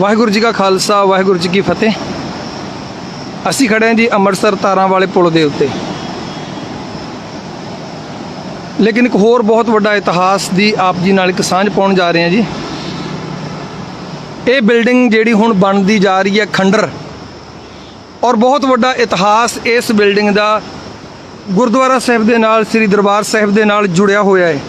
ਵਾਹਿਗੁਰੂ ਜੀ ਕਾ ਖਾਲਸਾ, ਵਾਹਿਗੁਰੂ ਜੀ ਕੀ ਫਤਿਹ। ਅਸੀਂ ਖੜੇ ਹਾਂ ਜੀ ਅੰਮ੍ਰਿਤਸਰ ਤਾਰਾਂ ਵਾਲੇ ਪੁਲ ਦੇ ਉੱਤੇ। ਲੇਕਿਨ ਇੱਕ ਹੋਰ ਬਹੁਤ ਵੱਡਾ ਇਤਿਹਾਸ ਦੀ ਆਪ ਜੀ ਨਾਲ ਇੱਕ ਸਾਂਝ ਪਾਉਣ ਜਾ ਰਹੇ ਹਾਂ ਜੀ। ਇਹ ਬਿਲਡਿੰਗ ਜਿਹੜੀ ਹੁਣ ਬਣਦੀ ਜਾ ਰਹੀ ਹੈ ਖੰਡਰ। ਔਰ ਬਹੁਤ ਵੱਡਾ ਇਤਿਹਾਸ ਇਸ ਬਿਲਡਿੰਗ ਦਾ ਗੁਰਦੁਆਰਾ ਸਾਹਿਬ ਦੇ ਨਾਲ, ਸ੍ਰੀ ਦਰਬਾਰ ਸਾਹਿਬ ਦੇ ਨਾਲ ਜੁੜਿਆ ਹੋਇਆ ਹੈ।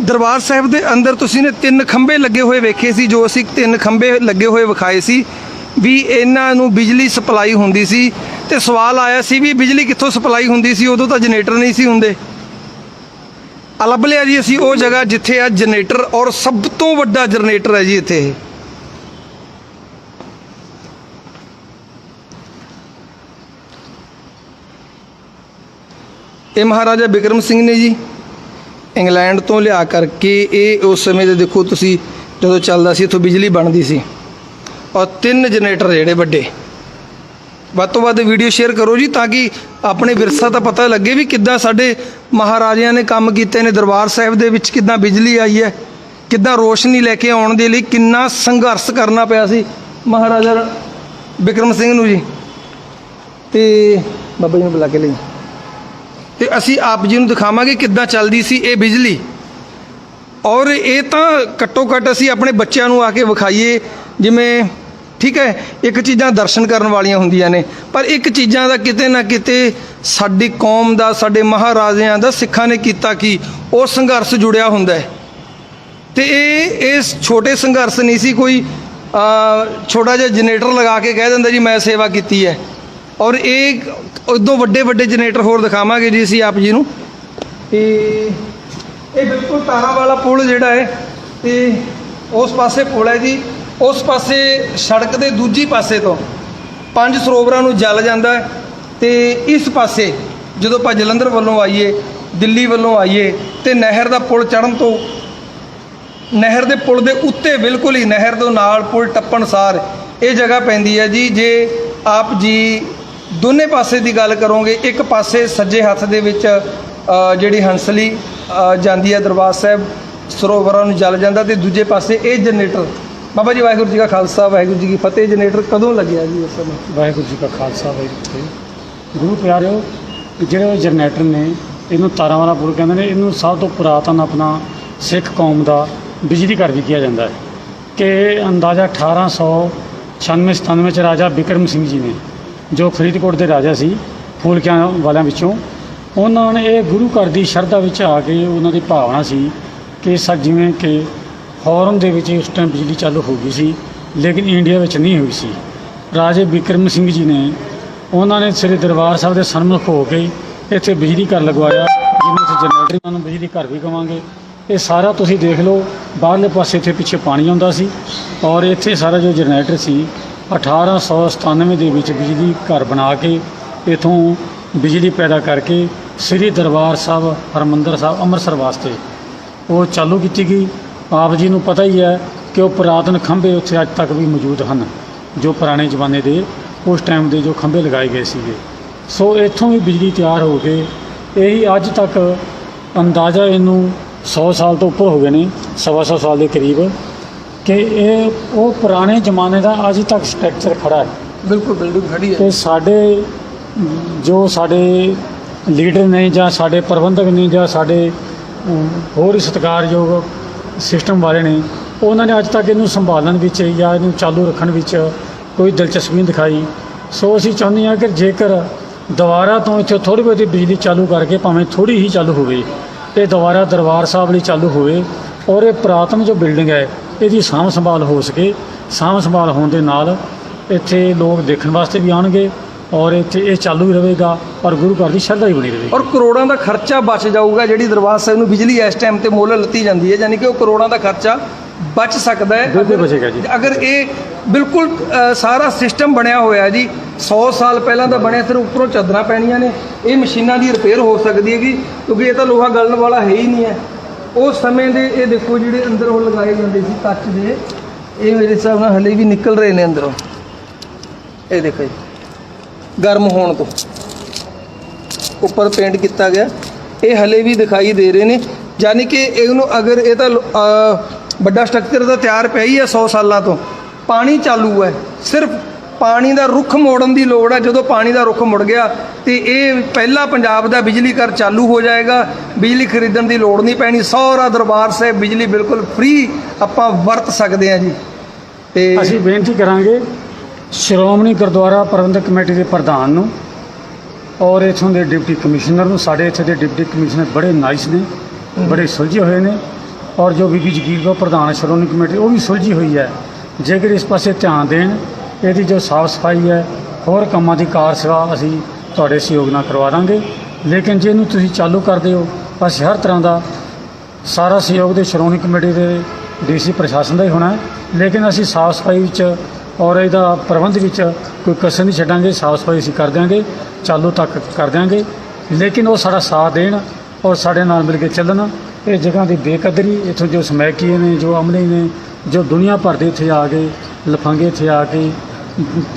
ਦਰਬਾਰ ਸਾਹਿਬ ਦੇ ਅੰਦਰ ਤੁਸੀਂ ਨੇ ਤਿੰਨ ਖੰਭੇ ਲੱਗੇ ਹੋਏ ਵੇਖੇ ਸੀ, ਜੋ ਅਸੀਂ ਤਿੰਨ ਖੰਭੇ ਲੱਗੇ ਹੋਏ ਵਿਖਾਏ ਸੀ, ਵੀ ਇਹਨਾਂ ਨੂੰ ਬਿਜਲੀ ਸਪਲਾਈ ਹੁੰਦੀ ਸੀ ਤੇ ਸਵਾਲ ਆਇਆ ਸੀ ਵੀ ਬਿਜਲੀ ਕਿੱਥੋਂ ਸਪਲਾਈ ਹੁੰਦੀ ਸੀ, ਉਦੋਂ ਤਾਂ ਜਨਰੇਟਰ ਨਹੀਂ ਸੀ ਹੁੰਦੇ। ਆ ਲੱਭ ਲਿਆ ਜੀ ਅਸੀਂ ਉਹ ਜਗ੍ਹਾ ਜਿੱਥੇ ਆ ਜਨਰੇਟਰ ਔਰ ਸਭ ਤੋਂ ਵੱਡਾ ਜਨਰੇਟਰ ਹੈ ਜੀ ਇੱਥੇ ਇਹ ਮਹਾਰਾਜਾ ਬਿਕਰਮ ਸਿੰਘ ਨੇ ਜੀ ਇੰਗਲੈਂਡ ਤੋਂ ਲਿਆ ਕਰਕੇ ਇਹ ਉਸ ਸਮੇਂ ਦੇ ਦੇਖੋ ਤੁਸੀਂ ਜਦੋਂ ਚੱਲਦਾ ਸੀ, ਇੱਥੋਂ ਬਿਜਲੀ ਬਣਦੀ ਸੀ। ਔਰ ਤਿੰਨ ਜਨਰੇਟਰ ਜਿਹੜੇ ਵੱਡੇ। ਵੱਧ ਤੋਂ ਵੱਧ ਵੀਡੀਓ ਸ਼ੇਅਰ ਕਰੋ ਜੀ ਤਾਂ ਕਿ ਆਪਣੇ ਵਿਰਸਾ ਦਾ ਪਤਾ ਲੱਗੇ ਵੀ ਕਿੱਦਾਂ ਸਾਡੇ ਮਹਾਰਾਜਿਆਂ ਨੇ ਕੰਮ ਕੀਤੇ ਨੇ, ਦਰਬਾਰ ਸਾਹਿਬ ਦੇ ਵਿੱਚ ਕਿੱਦਾਂ ਬਿਜਲੀ ਆਈ ਹੈ, ਕਿੱਦਾਂ ਰੋਸ਼ਨੀ ਲੈ ਕੇ ਆਉਣ ਦੇ ਲਈ ਕਿੰਨਾ ਸੰਘਰਸ਼ ਕਰਨਾ ਪਿਆ ਸੀ ਮਹਾਰਾਜਾ ਬਿਕਰਮ ਸਿੰਘ ਨੂੰ ਜੀ। ਤੇ ਬਾਬਾ ਜੀ ਨੂੰ ਬੁਲਾ ਕੇ ਲਈ ਤੇ ਅਸੀਂ ਆਪ ਜੀ ਨੂੰ ਦਿਖਾਵਾਂਗੇ ਕਿੱਦਾਂ ਚੱਲਦੀ ਸੀ ਇਹ ਬਿਜਲੀ। ਔਰ ਇਹ ਤਾਂ ਘੱਟੋ ਘੱਟ ਅਸੀਂ ਆਪਣੇ ਬੱਚਿਆਂ ਨੂੰ ਆ ਕੇ ਵਿਖਾਈਏ, ਜਿਵੇਂ, ਠੀਕ ਹੈ, ਇੱਕ ਚੀਜ਼ਾਂ ਦਰਸ਼ਨ ਕਰਨ ਵਾਲੀਆਂ ਹੁੰਦੀਆਂ ਨੇ, ਪਰ ਇੱਕ ਚੀਜ਼ਾਂ ਦਾ ਕਿਤੇ ਨਾ ਕਿਤੇ ਸਾਡੀ ਕੌਮ ਦਾ, ਸਾਡੇ ਮਹਾਰਾਜਿਆਂ ਦਾ, ਸਿੱਖਾਂ ਨੇ ਕੀਤਾ ਕਿ, ਉਹ ਸੰਘਰਸ਼ ਜੁੜਿਆ ਹੁੰਦਾ ਹੈ। ਤੇ ਇਹ ਇਸ ਛੋਟੇ ਸੰਘਰਸ਼ ਨਹੀਂ ਸੀ ਕੋਈ ਛੋਟਾ ਜਿਹਾ ਜਨਰੇਟਰ ਲਗਾ ਕੇ ਕਹਿ ਦਿੰਦਾ ਜੀ ਮੈਂ ਸੇਵਾ ਕੀਤੀ ਹੈ। ਔਰ ਇਹ ਉਦੋਂ ਵੱਡੇ ਵੱਡੇ ਜਨਰੇਟਰ ਹੋਰ ਦਿਖਾਵਾਂਗੇ ਜੀ ਅਸੀਂ ਆਪ ਜੀ ਨੂੰ। ਤੇ ਇਹ ਬਿਲਕੁਲ ਤਾਰਾਂ ਵਾਲਾ ਪੁਲ ਜਿਹੜਾ ਹੈ, ਤੇ ਉਸ ਪਾਸੇ ਪੁਲ ਹੈ ਜੀ। ਉਸ ਪਾਸੇ ਸੜਕ ਦੇ ਦੂਜੀ ਪਾਸੇ ਤੋਂ ਪੰਜ ਸਰੋਵਰਾਂ ਨੂੰ ਜਲ ਜਾਂਦਾ ਹੈ ਤੇ ਇਸ ਪਾਸੇ ਜਦੋਂ ਆਪਾਂ ਜਲੰਧਰ ਵੱਲੋਂ ਆਈਏ, ਦਿੱਲੀ ਵੱਲੋਂ ਆਈਏ, ਤੇ ਨਹਿਰ ਦਾ ਪੁਲ ਚੜ੍ਹਨ ਤੋਂ ਨਹਿਰ ਦੇ ਪੁਲ ਦੇ ਉੱਤੇ ਬਿਲਕੁਲ ਹੀ ਨਹਿਰ ਤੋਂ ਨਾਲ ਪੁਲ ਟੱਪਣ ਸਾਰ ਇਹ ਜਗ੍ਹਾ ਪੈਂਦੀ ਹੈ ਜੀ। ਜੇ ਆਪ ਜੀ ਦੋਨੇ ਪਾਸੇ ਦੀ ਗੱਲ ਕਰੋਗੇ, ਇੱਕ ਪਾਸੇ ਸੱਜੇ ਹੱਥ ਦੇ ਵਿੱਚ ਜਿਹੜੀ ਹੰਸਲੀ ਜਾਂਦੀ ਹੈ ਦਰਬਾਰ ਸਾਹਿਬ, ਸਰੋਵਰਾਂ ਨੂੰ ਜਲ ਜਾਂਦਾ ਤੇ ਦੂਜੇ ਪਾਸੇ ਇਹ ਜਨਰੇਟਰ। ਬਾਬਾ ਜੀ, ਵਾਹਿਗੁਰੂ ਜੀ ਕਾ ਖਾਲਸਾ, ਵਾਹਿਗੁਰੂ ਜੀ ਕੀ ਫਤਿਹ। ਜਨਰੇਟਰ ਕਦੋਂ ਲੱਗਿਆ ਜੀ ਉਸ ਸਮੇਂ? ਵਾਹਿਗੁਰੂ ਜੀ ਕਾ ਖਾਲਸਾ, ਵਾਹਿਗੁਰੂ ਜੀ ਫਤਿਹ। ਗੁਰੂ ਪਿਆਰਿਓ ਜਿਹੜੇ ਜਨਰੇਟਰ ਨੇ, ਇਹਨੂੰ ਤਾਰਾਂ ਵਾਲਾ ਪੁਲ ਕਹਿੰਦੇ ਨੇ, ਇਹਨੂੰ ਸਭ ਤੋਂ ਪੁਰਾਤਨ ਆਪਣਾ ਸਿੱਖ ਕੌਮ ਦਾ ਬਿਜਲੀ ਘਰ ਵੀ ਕਿਹਾ ਜਾਂਦਾ ਹੈ। ਕਿ ਅੰਦਾਜ਼ਾ 1896 97 ਚ ਰਾਜਾ ਬਿਕਰਮ ਸਿੰਘ ਜੀ ਨੇ ਜੋ ਫਰੀਦਕੋਟ ਦੇ ਰਾਜਾ ਸੀ, ਫੂਲਕਿਆਂ ਵਾਲਿਆਂ ਵਿੱਚੋਂ, ਉਹਨਾਂ ਨੇ ਇਹ ਗੁਰੂ ਘਰ ਦੀ ਸ਼ਰਧਾ ਵਿੱਚ ਆ ਕੇ ਉਹਨਾਂ ਦੀ ਭਾਵਨਾ ਸੀ ਕਿ ਸਾ ਜਿਵੇਂ ਕਿ ਫੌਰਨ ਦੇ ਵਿੱਚ ਉਸ ਟਾਈਮ ਬਿਜਲੀ ਚਾਲੂ ਹੋ ਗਈ ਸੀ, ਲੇਕਿਨ ਇੰਡੀਆ ਵਿੱਚ ਨਹੀਂ ਹੋਈ ਸੀ। ਰਾਜੇ ਬਿਕਰਮ ਸਿੰਘ ਜੀ ਨੇ ਉਹਨਾਂ ਨੇ ਸ੍ਰੀ ਦਰਬਾਰ ਸਾਹਿਬ ਦੇ ਸਨਮੁਖ ਹੋ ਕੇ ਇੱਥੇ ਬਿਜਲੀ ਘਰ ਲਗਵਾਇਆ ਜਿਹਨੂੰ ਅਸੀਂ ਜਨਰੇਟਰਾਂ ਨੂੰ ਬਿਜਲੀ ਘਰ ਵੀ ਕਵਾਂਗੇ। ਇਹ ਸਾਰਾ ਤੁਸੀਂ ਦੇਖ ਲਓ, ਬਾਹਰਲੇ ਪਾਸੇ ਇੱਥੇ ਪਿੱਛੇ ਪਾਣੀ ਆਉਂਦਾ ਸੀ ਔਰ ਇੱਥੇ ਸਾਰਾ ਜੋ ਜਨਰੇਟਰ ਸੀ 1897 ਦੇ ਵਿੱਚ ਬਿਜਲੀ ਘਰ ਬਣਾ ਕੇ ਇਥੋਂ ਬਿਜਲੀ ਪੈਦਾ ਕਰਕੇ ਸ੍ਰੀ ਦਰਬਾਰ ਸਾਹਿਬ, ਹਰਮੰਦਰ ਸਾਹਿਬ, ਅੰਮ੍ਰਿਤਸਰ ਵਾਸਤੇ ਉਹ ਚਾਲੂ ਕੀਤੀ ਗਈ। ਆਪ ਜੀ ਨੂੰ ਪਤਾ ਹੀ ਹੈ ਕਿ ਉਹ ਪੁਰਾਤਨ ਖੰਭੇ ਉੱਥੇ ਅੱਜ ਤੱਕ ਵੀ ਮੌਜੂਦ ਹਨ, ਜੋ ਪੁਰਾਣੇ ਜ਼ਮਾਨੇ ਦੇ, ਉਸ ਟਾਈਮ ਦੇ ਜੋ ਖੰਭੇ ਲਗਾਏ ਗਏ ਸੀਗੇ। ਸੋ ਇੱਥੋਂ ਵੀ ਬਿਜਲੀ ਤਿਆਰ ਹੋ ਕੇ, ਇਹੀ ਅੱਜ ਤੱਕ ਅੰਦਾਜ਼ਾ ਇਹਨੂੰ 100 ਸਾਲ ਤੋਂ ਉੱਪਰ ਹੋ ਗਏ ਨੇ, ਸਵਾ ਸੌ ਸਾਲ ਦੇ ਕਰੀਬ। ਕਿ ਇਹ ਉਹ ਪੁਰਾਣੇ ਜ਼ਮਾਨੇ ਦਾ ਅੱਜ ਤੱਕ ਸਟਰਕਚਰ ਖੜਾ ਹੈ। ਬਿਲਕੁਲ ਬਿਲਡਿੰਗ ਖੜੀ ਹੈ। ਤੇ ਸਾਡੇ ਜੋ ਸਾਡੇ ਲੀਡਰ ਨੇ ਜਾਂ ਸਾਡੇ ਪ੍ਰਬੰਧਕ ਨੇ ਜਾਂ ਸਾਡੇ ਹੋਰ ਹੀ ਸਤਿਕਾਰਯੋਗ ਸਿਸਟਮ ਵਾਲੇ ਨੇ ਉਹਨਾਂ ਨੇ ਅੱਜ ਤੱਕ ਇਹਨੂੰ ਸੰਭਾਲਣ ਵਿੱਚ ਜਾਂ ਇਹਨੂੰ ਚਾਲੂ ਰੱਖਣ ਵਿੱਚ ਕੋਈ ਦਿਲਚਸਪੀ ਨਹੀਂ ਦਿਖਾਈ। ਸੋ ਅਸੀਂ ਚਾਹੁੰਦੇ ਹਾਂ ਕਿ ਜੇਕਰ ਦੁਬਾਰਾ ਤੋਂ ਇੱਥੇ ਥੋੜ੍ਹੀ ਬਹੁਤੀ ਬਿਜਲੀ ਚਾਲੂ ਕਰਕੇ ਭਾਵੇਂ ਥੋੜੀ ਹੀ ਚਾਲੂ ਹੋਵੇ ਇਹ ਦੁਬਾਰਾ ਦਰਬਾਰ ਸਾਹਿਬ ਲਈ ਚਾਲੂ ਹੋਵੇ ਔਰ ਇਹ ਪੁਰਾਤਨ ਜੋ ਬਿਲਡਿੰਗ ਹੈ ਇਹਦੀ ਸਾਂਭ ਸੰਭਾਲ ਹੋ ਸਕੇ। ਸਾਂਭ ਸੰਭਾਲ ਹੋਣ ਦੇ ਨਾਲ ਇੱਥੇ ਲੋਕ ਦੇਖਣ ਵਾਸਤੇ ਵੀ ਆਉਣਗੇ ਔਰ ਇੱਥੇ ਇਹ ਚਾਲੂ ਹੀ ਰਹੇਗਾ ਔਰ ਗੁਰੂ ਘਰ ਦੀ ਸ਼ਰਧਾ ਹੀ ਬਣੀ ਰਹੇਗੀ। ਔਰ ਕਰੋੜਾਂ ਦਾ ਖਰਚਾ ਬਚ ਜਾਊਗਾ ਜਿਹੜੀ ਦਰਬਾਰ ਸਾਹਿਬ ਨੂੰ ਬਿਜਲੀ ਇਸ ਟਾਈਮ ਤੇ ਮੁੱਲ ਲੱਤੀ ਜਾਂਦੀ ਹੈ ਯਾਨੀ ਕਿ ਉਹ ਕਰੋੜਾਂ ਦਾ ਖਰਚਾ ਬਚ ਸਕਦਾ ਹੈ। ਬਿਲਕੁਲ ਬਚੇਗਾ ਜੀ। ਅਗਰ ਇਹ ਬਿਲਕੁਲ ਸਾਰਾ ਸਿਸਟਮ ਬਣਿਆ ਹੋਇਆ ਹੈ ਜੀ 100 ਸਾਲ ਪਹਿਲਾਂ ਦਾ ਬਣਿਆ ਸਿਰ ਉੱਪਰੋਂ ਚਾਦਰਾਂ ਪੈਣੀਆਂ ਨੇ ਇਹ ਮਸ਼ੀਨਾਂ ਦੀ ਰਿਪੇਅਰ ਹੋ ਸਕਦੀ ਹੈਗੀ ਕਿਉਂਕਿ ਇਹ ਤਾਂ ਲੋਹਾ ਗਲਣ ਵਾਲਾ ਹੈ ਹੀ ਨਹੀਂ ਹੈ। ਉਸ ਸਮੇਂ ਦੇ ਇਹ ਦੇਖੋ ਜਿਹੜੇ ਅੰਦਰ ਉਹ ਲਗਾਏ ਜਾਂਦੇ ਸੀ ਕੱਚ ਦੇ, ਇਹ ਮੇਰੇ ਹਿਸਾਬ ਨਾਲ ਹਲੇ ਵੀ ਨਿਕਲ ਰਹੇ ਨੇ ਅੰਦਰੋਂ। ਇਹ ਦੇਖੋ ਜੀ, ਗਰਮ ਹੋਣ ਤੋਂ ਉੱਪਰ ਪੇਂਟ ਕੀਤਾ ਗਿਆ। ਇਹ ਹਲੇ ਵੀ ਦਿਖਾਈ ਦੇ ਰਹੇ ਨੇ, ਯਾਨੀ ਕਿ ਇਹਨੂੰ ਅਗਰ ਇਹ ਤਾਂ ਵੱਡਾ ਸਟਰਕਚਰ ਤਾਂ ਤਿਆਰ ਪਿਆ ਹੀ ਹੈ 100 ਸਾਲਾਂ ਤੋਂ। ਪਾਣੀ ਚਾਲੂ ਹੈ, ਸਿਰਫ ਪਾਣੀ ਦਾ ਰੁੱਖ ਮੋੜਨ ਦੀ ਲੋੜ ਹੈ ਜਦੋਂ ਪਾਣੀ ਦਾ ਰੁੱਖ ਮੁੜ ਗਿਆ ਤੇ ਇਹ ਪਹਿਲਾ ਪੰਜਾਬ ਦਾ ਬਿਜਲੀ ਘਰ ਚਾਲੂ ਹੋ ਜਾਏਗਾ। ਬਿਜਲੀ ਖਰੀਦਣ ਦੀ ਲੋੜ ਨਹੀਂ ਪੈਣੀ। ਸਾਰਾ ਦਰਬਾਰ ਸਾਹਿਬ ਬਿਜਲੀ ਬਿਲਕੁਲ ਫ੍ਰੀ ਆਪਾਂ ਵਰਤ ਸਕਦੇ ਹਾਂ ਜੀ। ਤੇ ਅਸੀਂ ਬੇਨਤੀ ਕਰਾਂਗੇ, ਸ਼੍ਰੋਮਣੀ ਗੁਰਦੁਆਰਾ ਪ੍ਰਬੰਧਕ ਕਮੇਟੀ ਦੇ ਪ੍ਰਧਾਨ ਨੂੰ ਔਰ ਇਥੋਂ ਦੇ ਡਿਪਟੀ ਕਮਿਸ਼ਨਰ ਨੂੰ। ਸਾਡੇ ਇੱਥੇ ਦੇ ਡਿਪਟੀ ਕਮਿਸ਼ਨਰ ਬੜੇ ਨਾਈਸ ਨੇ, ਬੜੇ ਸੁਲਝੇ ਹੋਏ ਨੇ ਔਰ ਜੋ ਬੀਬੀ ਜਗੀਰ ਕੌਰ ਪ੍ਰਧਾਨ ਸ਼੍ਰੋਮਣੀ ਕਮੇਟੀ, ਉਹ ਵੀ ਸੁਲਝੀ ਹੋਈ ਹੈ। ਜੇਕਰ ਇਸ ਪਾਸੇ ਧਿਆਨ ਦੇਣ ਇਹਦੀ ਜੋ ਸਾਫ਼ ਸਫ਼ਾਈ ਹੈ, ਹੋਰ ਕੰਮਾਂ ਦੀ ਕਾਰ ਸੇਵਾ ਅਸੀਂ ਤੁਹਾਡੇ ਸਹਿਯੋਗ ਨਾਲ ਕਰਵਾ ਦਾਂਗੇ। ਲੇਕਿਨ ਜੇ ਇਹਨੂੰ ਤੁਸੀਂ ਚਾਲੂ ਕਰਦੇ ਹੋ, ਅਸੀਂ ਹਰ ਤਰ੍ਹਾਂ ਦਾ ਸਾਰਾ ਸਹਿਯੋਗ ਦੇ ਸ਼੍ਰੋਮਣੀ ਕਮੇਟੀ ਦੇ ਡੀਸੀ ਪ੍ਰਸ਼ਾਸਨ ਦਾ ਹੀ ਹੋਣਾ ਲੇਕਿਨ ਅਸੀਂ ਸਾਫ਼ ਸਫ਼ਾਈ ਵਿੱਚ ਔਰ ਇਹਦਾ ਪ੍ਰਬੰਧ ਵਿੱਚ ਕੋਈ ਕਸਰ ਨਹੀਂ ਛੱਡਾਂਗੇ, ਸਾਫ਼ ਸਫ਼ਾਈ ਅਸੀਂ ਕਰ ਦਿਆਂਗੇ, ਚਾਲੂ ਤੱਕ ਕਰ ਦਿਆਂਗੇ। ਲੇਕਿਨ ਉਹ ਸਾਡਾ ਸਾਥ ਦੇਣ ਔਰ ਸਾਡੇ ਨਾਲ ਮਿਲ ਕੇ ਚੱਲਣ, ਇਹ ਜਗ੍ਹਾ ਦੀ ਬੇਕਦਰੀ, ਇੱਥੋਂ ਜੋ ਸਮੈਕੀਏ ਨੇ, ਜੋ ਅਮਲੇ ਨੇ, ਜੋ ਦੁਨੀਆ ਭਰ ਦੇ ਇੱਥੇ ਆ ਕੇ, ਲਫਾਂਗੇ ਇੱਥੇ ਆ ਕੇ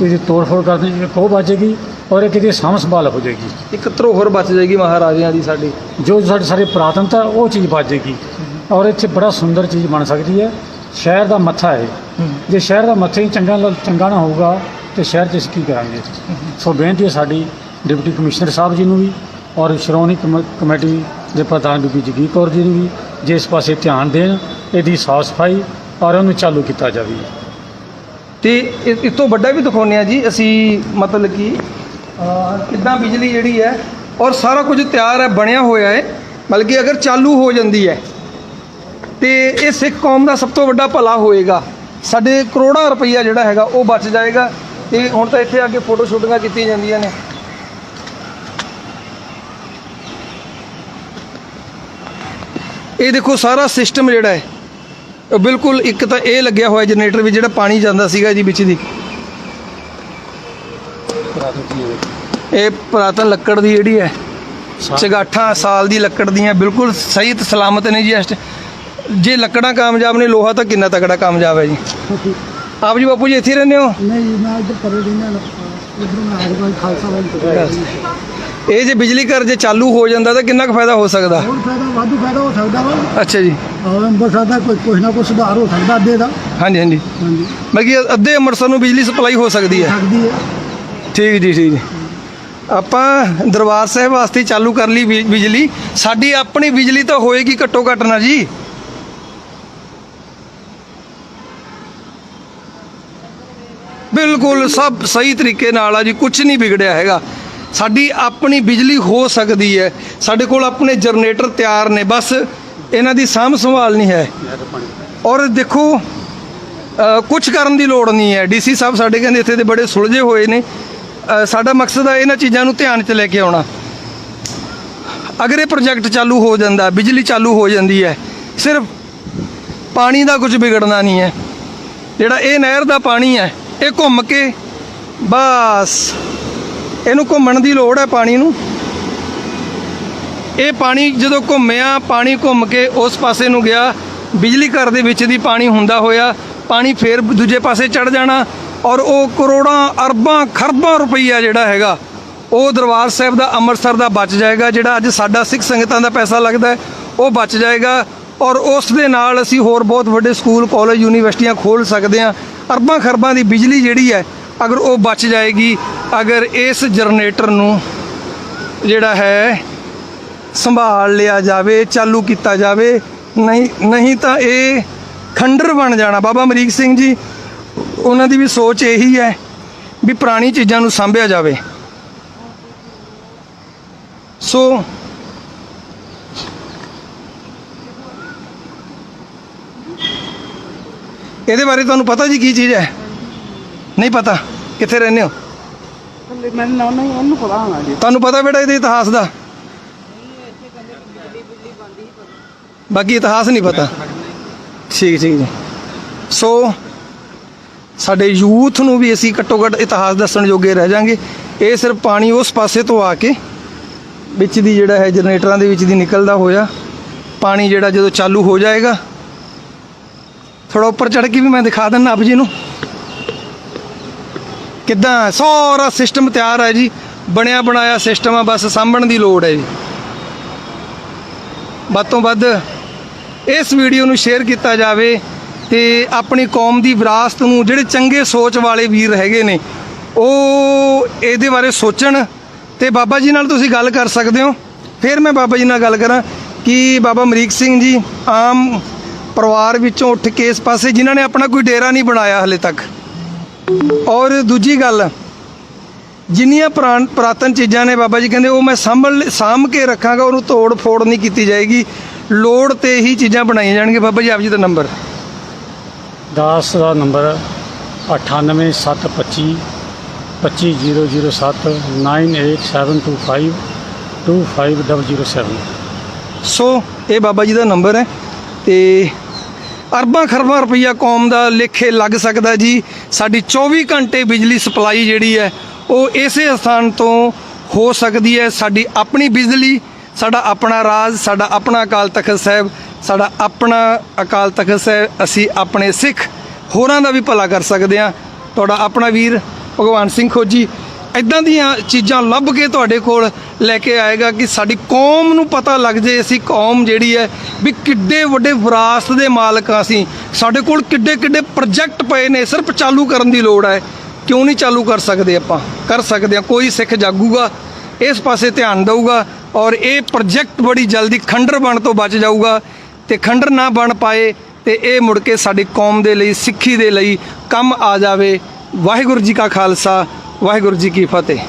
ਇਹਦੀ ਤੋੜ-ਫੋੜ ਕਰਦੇ ਨੇ ਇੱਕ ਉਹ ਬਚੇਗੀ ਔਰ ਇੱਕ ਇਹਦੀ ਸਾਂਭ ਸੰਭਾਲ ਹੋ ਜਾਏਗੀ। ਇੱਕ ਧਰੋਹਰ ਬਚ ਜਾਏਗੀ ਮਹਾਰਾਜਿਆਂ ਦੀ ਸਾਡੀ। ਜੋ ਸਾਡੇ ਸਾਰੇ ਪੁਰਾਤਨਤਾ ਉਹ ਚੀਜ਼ ਬਚ ਜਾਏਗੀ। ਔਰ ਇੱਥੇ ਬੜਾ ਸੁੰਦਰ ਚੀਜ਼ ਬਣ ਸਕਦੀ ਹੈ। ਸ਼ਹਿਰ ਦਾ ਮੱਥਾ ਹੈ। ਜੇ ਸ਼ਹਿਰ ਦਾ ਮੱਥਾ ਹੀ ਚੰਗਾ ਚੰਗਾ ਨਾ ਹੋਊਗਾ ਤੇ ਸ਼ਹਿਰ 'ਚ ਅਸੀਂ ਕੀ ਕਰਾਂਗੇ? ਸੋ ਬੇਨਤੀ ਹੈ ਸਾਡੀ ਡਿਪਟੀ ਕਮਿਸ਼ਨਰ ਸਾਹਿਬ ਜੀ ਨੂੰ ਵੀ ਔਰ ਸ਼੍ਰੋਮਣੀ ਕਮ- ਕਮੇਟੀ ਦੇ ਪ੍ਰਧਾਨ ਬੀਬੀ ਜਗੀਰ ਕੌਰ ਜੀ ਨੂੰ ਵੀ ਜੇ ਇਸ ਪਾਸੇ ਧਿਆਨ ਦੇਣ ਇਹਦੀ ਸਾਫ਼ ਸਫ਼ਾਈ ਔਰ ਉਹਨੂੰ ਚਾਲੂ ਕੀਤਾ ਜਾਵੇ। ਤੇ ਇਹ- ਇਸ ਤੋਂ ਵੱਡਾ ਵੀ ਦਿਖਾਉਂਦੇ ਆ ਜੀ ਅਸੀਂ ਮਤਲਬ ਕਿ ਅਹ, ਕਿੱਦਾਂ ਬਿਜਲੀ ਜਿਹੜੀ ਹੈ ਔਰ ਸਾਰਾ ਕੁਝ ਤਿਆਰ ਹੈ ਬਣਿਆ ਹੋਇਆ ਹੈ ਮਤਲਬ ਕਿ ਅਗਰ ਚਾਲੂ ਹੋ ਜਾਂਦੀ ਹੈ ਤੇ ਇਹ ਸਿੱਖ ਕੌਮ ਦਾ ਸਭ ਤੋਂ ਵੱਡਾ ਭਲਾ ਹੋਏਗਾ। ਸਾਡੇ ਕਰੋੜਾਂ ਰੁਪਈਆ ਜਿਹੜਾ ਹੈਗਾ ਉਹ ਬਚ ਜਾਏਗਾ। ਤੇ ਹੁਣ ਤਾਂ ਇੱਥੇ ਆ ਕੇ ਫੋਟੋ ਸ਼ੂਟਿੰਗਾਂ ਕੀਤੀਆਂ ਜਾਂਦੀਆਂ ਨੇ। ਇਹ ਦੇਖੋ ਸਾਰਾ ਸਿਸਟਮ ਜਿਹੜਾ ਹੈ ਬਿਲਕੁਲ ਇੱਕ ਤਾਂ ਇਹ ਲੱਗਿਆ ਹੋਇਆ ਜਨਰੇਟਰ ਵੀ ਜਿਹੜਾ ਪਾਣੀ ਜਾਂਦਾ ਸੀਗਾ ਜੀ ਵਿੱਚ ਦੀ। ਇਹ ਪੁਰਾਤਨ ਲੱਕੜ ਦੀ ਜਿਹੜੀ ਹੈ ਚਗਾਠਾਂ ਸਾਲ ਦੀ ਲੱਕੜ ਦੀਆਂ ਬਿਲਕੁਲ ਸਹੀ ਤੇ ਸਲਾਮਤ ਨੇ ਜੀ ਜੇ ਲੱਕੜਾਂ ਕਾਮਯਾਬ ਨੇ ਲੋਹਾ ਤਾਂ ਕਿੰਨਾ ਤਕੜਾ ਕਾਮਯਾਬ ਹੈ ਜੀ। ਆਪ ਜੀ ਬਾਪੂ ਜੀ ਇੱਥੇ ਰਹਿੰਦੇ ਹੋ? ਨਹੀਂ ਜੀ, ਮੈਂ ਇੱਧਰ ਪਰੇ ਰਹਿੰਦਾ ਇਧਰ ਮੈਂ ਆਜਮਾਈ ਖਾਲਸਾ ਵਾਲੀ ਤੋਂ ਇਹ ਜੇ ਬਿਜਲੀ ਘਰ ਜੇ ਚਾਲੂ ਹੋ ਜਾਂਦਾ ਤਾਂ ਕਿੰਨਾ ਕੁ ਫਾਇਦਾ ਹੋ ਸਕਦਾ? ਹੋਰ ਫਾਇਦਾ ਵਾਧੂ ਫਾਇਦਾ ਹੋ ਸਕਦਾ ਵਾ। ਅੱਛਾ ਜੀ। ਔਰ ਅੰਬਰਸਰ ਦਾ ਕੋਈ ਕੁਛ ਨਾ ਕੁਛ ਸੁਧਾਰ ਹੋ ਸਕਦਾ ਅੱਧੇ ਦਾ। ਹਾਂਜੀ ਹਾਂਜੀ। ਹਾਂਜੀ। ਬਾਕੀ ਅੱਧੇ ਅੰਮ੍ਰਿਤਸਰ ਨੂੰ ਬਿਜਲੀ ਸਪਲਾਈ ਹੋ ਸਕਦੀ ਹੈ। ਸਕਦੀ ਹੈ। ਠੀਕ ਜੀ ਠੀਕ ਜੀ। ਆਪਾਂ ਦਰਬਾਰ ਸਾਹਿਬ ਵਾਸਤੇ ਚਾਲੂ ਕਰ ਲਈ ਬਿ- ਬਿਜਲੀ। ਸਾਡੀ ਆਪਣੀ ਬਿਜਲੀ ਤਾਂ ਹੋਏਗੀ ਘੱਟੋ ਘੱਟ ਨਾ ਜੀ। ਬਿਲਕੁਲ ਸਭ ਸਹੀ ਤਰੀਕੇ ਨਾਲ ਆ ਜੀ ਕੁਝ ਨਹੀਂ ਵਿਗੜਿਆ ਹੈਗਾ। ਸਾਡੀ ਆਪਣੀ ਬਿਜਲੀ ਹੋ ਸਕਦੀ ਹੈ। ਸਾਡੇ ਕੋਲ ਆਪਣੇ ਜਨਰੇਟਰ ਤਿਆਰ ਨੇ। ਬਸ ਇਹਨਾਂ ਦੀ ਸਾਂਭ ਸੰਭਾਲ ਨਹੀਂ ਹੈ। ਔਰ ਦੇਖੋ ਕੁਝ ਕਰਨ ਦੀ ਲੋੜ ਨਹੀਂ ਹੈ। ਡੀਸੀ ਸਾਹਿਬ ਸਾਡੇ ਕਹਿੰਦੇ ਇੱਥੇ ਦੇ ਬੜੇ ਸੁਲਝੇ ਹੋਏ ਨੇ। ਸਾਡਾ ਮਕਸਦ ਹੈ ਇਹਨਾਂ ਚੀਜ਼ਾਂ ਨੂੰ ਧਿਆਨ 'ਚ ਲੈ ਕੇ ਆਉਣਾ। ਅਗਰ ਇਹ ਪ੍ਰੋਜੈਕਟ ਚਾਲੂ ਹੋ ਜਾਂਦਾ, ਬਿਜਲੀ ਚਾਲੂ ਹੋ ਜਾਂਦੀ ਹੈ, ਸਿਰਫ ਪਾਣੀ ਦਾ ਕੁਝ ਵਿਗੜਨਾ ਨਹੀਂ ਹੈ। ਜਿਹੜਾ ਇਹ ਨਹਿਰ ਦਾ ਪਾਣੀ ਹੈ, ਇਹ ਘੁੰਮ ਕੇ ਬਸ ਇਹਨੂੰ ਘੁੰਮਣ ਦੀ ਲੋੜ ਹੈ ਪਾਣੀ ਨੂੰ। ਇਹ ਪਾਣੀ ਜਦੋਂ ਘੁੰਮਿਆ, ਪਾਣੀ ਘੁੰਮ ਕੇ ਉਸ ਪਾਸੇ ਨੂੰ ਗਿਆ, ਬਿਜਲੀ ਘਰ ਦੇ ਵਿੱਚ ਦੀ ਪਾਣੀ ਹੁੰਦਾ ਹੋਇਆ, ਪਾਣੀ ਫੇਰ ਦੂਜੇ ਪਾਸੇ ਚੜ ਜਾਣਾ ਔਰ ਉਹ ਕਰੋੜਾਂ, ਅਰਬਾਂ, ਖਰਬਾਂ ਰੁਪਈਆ ਜਿਹੜਾ ਹੈਗਾ, ਉਹ ਦਰਬਾਰ ਸਾਹਿਬ ਦਾ ਅੰਮ੍ਰਿਤਸਰ ਦਾ ਬਚ ਜਾਏਗਾ, ਜਿਹੜਾ ਅੱਜ ਸਾਡਾ ਸਿੱਖ ਸੰਗਤਾਂ ਦਾ ਪੈਸਾ ਲੱਗਦਾ ਉਹ ਬਚ ਜਾਏਗਾ ਔਰ ਉਸ ਦੇ ਨਾਲ ਅਸੀਂ ਹੋਰ ਬਹੁਤ ਵੱਡੇ ਸਕੂਲ, ਕਾਲਜ, ਯੂਨੀਵਰਸਿਟੀਆਂ ਖੋਲ ਸਕਦੇ ਹਾਂ। ਅਰਬਾਂ, ਖਰਬਾਂ ਦੀ ਬਿਜਲੀ ਜਿਹੜੀ ਹੈ ਅਗਰ ਉਹ ਬਚ ਜਾਏਗੀ, ਅਗਰ ਇਸ ਜਨਰੇਟਰ ਨੂੰ ਜਿਹੜਾ ਹੈ ਸੰਭਾਲ ਲਿਆ ਜਾਵੇ, ਚਾਲੂ ਕੀਤਾ ਜਾਵੇ, ਨਹੀਂ ਨਹੀਂ ਤਾਂ ਇਹ ਖੰਡਰ ਬਣ ਜਾਣਾ। ਬਾਬਾ ਅਮਰੀਕ ਸਿੰਘ ਜੀ, ਉਹਨਾਂ ਦੀ ਵੀ ਸੋਚ ਇਹੀ ਹੈ ਵੀ ਪੁਰਾਣੀ ਚੀਜ਼ਾਂ ਨੂੰ ਸਾਂਭਿਆ ਜਾਵੇ। ਸੋ ਇਹਦੇ ਬਾਰੇ ਤੁਹਾਨੂੰ ਪਤਾ ਜੀ ਕੀ ਚੀਜ਼ ਹੈ? ਨਹੀਂ ਪਤਾ। ਕਿੱਥੇ ਰਹਿੰਦੇ ਹੋ? ਮੈਨੂੰ ਨਾ ਨਹੀਂ ਉਹਨੂੰ ਪਤਾ ਹੋਣਾ ਜੀ। ਤੁਹਾਨੂੰ ਪਤਾ ਬੇਟਾ ਇਹਦੇ ਇਤਿਹਾਸ ਦਾ? ਬਾਕੀ ਇਤਿਹਾਸ ਨਹੀਂ ਪਤਾ। ਠੀਕ ਠੀਕ ਜੀ। ਸੋ ਸਾਡੇ ਯੂਥ ਨੂੰ ਵੀ ਅਸੀਂ ਘੱਟੋ ਘੱਟ ਇਤਿਹਾਸ ਦੱਸਣ ਜੋਗੇ ਰਹਿ ਜਾਾਂਗੇ। ਇਹ ਸਿਰਫ ਪਾਣੀ ਉਸ ਪਾਸੇ ਤੋਂ ਆ ਕੇ ਵਿੱਚ ਦੀ ਜਿਹੜਾ ਹੈ ਜਨਰੇਟਰਾਂ ਦੇ ਵਿੱਚ ਦੀ ਨਿਕਲਦਾ ਹੋਇਆ। ਪਾਣੀ ਜਿਹੜਾ ਜਦੋਂ ਚਾਲੂ ਹੋ ਜਾਏਗਾ। ਥੋੜਾ ਉੱਪਰ ਚੜ੍ਹ ਕੇ ਵੀ ਮੈਂ ਦਿਖਾ ਦਿੰਦਾ ਆਪ ਜੀ ਨੂੰ। ਕਿੱਦਾਂ ਸਾਰਾ ਸਿਸਟਮ ਤਿਆਰ ਹੈ ਜੀ। ਬਣਿਆ ਬਣਾਇਆ ਸਿਸਟਮ ਆ, ਬਸ ਸਾਂਭਣ ਦੀ ਲੋੜ ਹੈ ਜੀ। ਵੱਧ ਤੋਂ ਵੱਧ ਇਸ ਵੀਡੀਓ ਨੂੰ ਸ਼ੇਅਰ ਕੀਤਾ ਜਾਵੇ ਤੇ ਆਪਣੀ ਕੌਮ ਦੀ ਵਿਰਾਸਤ ਨੂੰ ਜਿਹੜੇ ਚੰਗੇ ਸੋਚ ਵਾਲੇ ਵੀਰ ਹੈਗੇ ਨੇ, ਉਹ ਇਹਦੇ ਬਾਰੇ ਸੋਚਣ ਤੇ ਬਾਬਾ ਜੀ ਨਾਲ ਤੁਸੀਂ ਗੱਲ ਕਰ ਸਕਦੇ ਹੋ। ਫਿਰ ਮੈਂ ਬਾਬਾ ਜੀ ਨਾਲ ਗੱਲ ਕਰਾਂ ਕਿ ਬਾਬਾ ਅਮਰੀਕ ਸਿੰਘ ਜੀ ਆਮ ਪਰਿਵਾਰ ਵਿੱਚੋਂ ਉੱਠ ਕੇ ਇਸ ਪਾਸੇ, ਜਿਨ੍ਹਾਂ ਨੇ ਆਪਣਾ ਕੋਈ ਡੇਰਾ ਨਹੀਂ ਬਣਾਇਆ ਹਲੇ ਤੱਕ। ਔਰ ਦੂਜੀ ਗੱਲ ਜਿੰਨੀਆਂ ਪੁਰਾਣ ਪੁਰਾਤਨ ਚੀਜ਼ਾਂ ਨੇ ਬਾਬਾ ਜੀ ਕਹਿੰਦੇ ਉਹ ਮੈਂ ਸੰਭਲ ਸਾਂਭ ਕੇ ਰੱਖਾਂਗਾ ਉਹਨੂੰ ਤੋੜ ਫੋੜ ਨਹੀਂ ਕੀਤੀ ਜਾਏਗੀ। ਲੋੜ ਤੇ ਹੀ ਚੀਜ਼ਾਂ ਬਣਾਈਆਂ ਜਾਣਗੀਆਂ। ਬਾਬਾ ਜੀ ਆਪ ਜੀ ਦਾ ਨੰਬਰ। ਦਾਸ ਦਾ ਨੰਬਰ 98725 25007 98725 25007 ਸੋ ਇਹ ਬਾਬਾ ਜੀ ਦਾ ਨੰਬਰ ਹੈ ਤੇ ਅਰਬਾਂ ਖਰਬਾਂ ਰੁਪਈਆ ਕੌਮ ਦਾ ਲੇਖੇ ਲੱਗ ਸਕਦਾ ਜੀ। ਸਾਡੀ 24 ਘੰਟੇ ਬਿਜਲੀ ਸਪਲਾਈ ਜਿਹੜੀ ਹੈ, ਉਹ ਇਸੇ ਸਥਾਨ ਤੋਂ ਹੋ ਸਕਦੀ ਹੈ। ਸਾਡੀ ਆਪਣੀ ਬਿਜਲੀ, ਸਾਡਾ ਆਪਣਾ ਰਾਜ, ਸਾਡਾ ਆਪਣਾ ਅਕਾਲ ਤਖਤ ਸਾਹਿਬ, ਸਾਡਾ ਆਪਣਾ ਅਕਾਲ ਤਖਤ ਸਾਹਿਬ, ਅਸੀਂ ਆਪਣੇ ਸਿੱਖ ਹੋਰਾਂ ਦਾ ਵੀ ਭਲਾ ਕਰ ਸਕਦੇ ਹਾਂ। ਤੁਹਾਡਾ ਆਪਣਾ ਵੀਰ ਭਗਵਾਨ ਸਿੰਘ ਖੋਜੀ ਇਦਾਂ ਦੀਆਂ ਚੀਜ਼ਾਂ ਲੱਭ ਕੇ ਤੁਹਾਡੇ ਕੋਲ ਲੈ ਕੇ ਆਏਗਾ ਕਿ ਸਾਡੀ ਕੌਮ ਨੂੰ ਪਤਾ ਲੱਗ ਜੇ ਅਸੀਂ ਕੌਮ ਜਿਹੜੀ ਹੈ ਵੀ ਕਿੱਡੇ ਵੱਡੇ ਵਿਰਾਸਤ ਦੇ ਮਾਲਕ ਹਾਂ ਅਸੀਂ। ਸਾਡੇ ਕੋਲ ਕਿੱਡੇ ਕਿੱਡੇ ਪ੍ਰੋਜੈਕਟ ਪਏ ਨੇ, ਸਿਰਫ ਚਾਲੂ ਕਰਨ ਦੀ ਲੋੜ ਹੈ। ਕਿਉਂ ਨਹੀਂ ਚਾਲੂ ਕਰ ਸਕਦੇ ਆਪਾਂ? ਕਰ ਸਕਦੇ ਹਾਂ, ਕੋਈ ਸਿੱਖ ਜਾਗੂਗਾ, ਇਸ ਪਾਸੇ ਧਿਆਨ ਦਊਗਾ ਔਰ ਇਹ ਪ੍ਰੋਜੈਕਟ ਬੜੀ ਜਲਦੀ ਖੰਡਰ ਬਣ ਤੋਂ ਬਚ ਜਾਊਗਾ ਤੇ ਖੰਡਰ ਨਾ ਬਣ ਪਾਏ ਤੇ ਇਹ ਮੁੜ ਕੇ ਸਾਡੀ ਕੌਮ ਦੇ ਲਈ, ਸਿੱਖੀ ਦੇ ਲਈ ਕੰਮ ਆ ਜਾਵੇ। ਵਾਹਿਗੁਰੂ ਜੀ ਕਾ ਖਾਲਸਾ ਵਾਹਿਗੁਰੂ ਜੀ ਕੀ ਫਤਿਹ।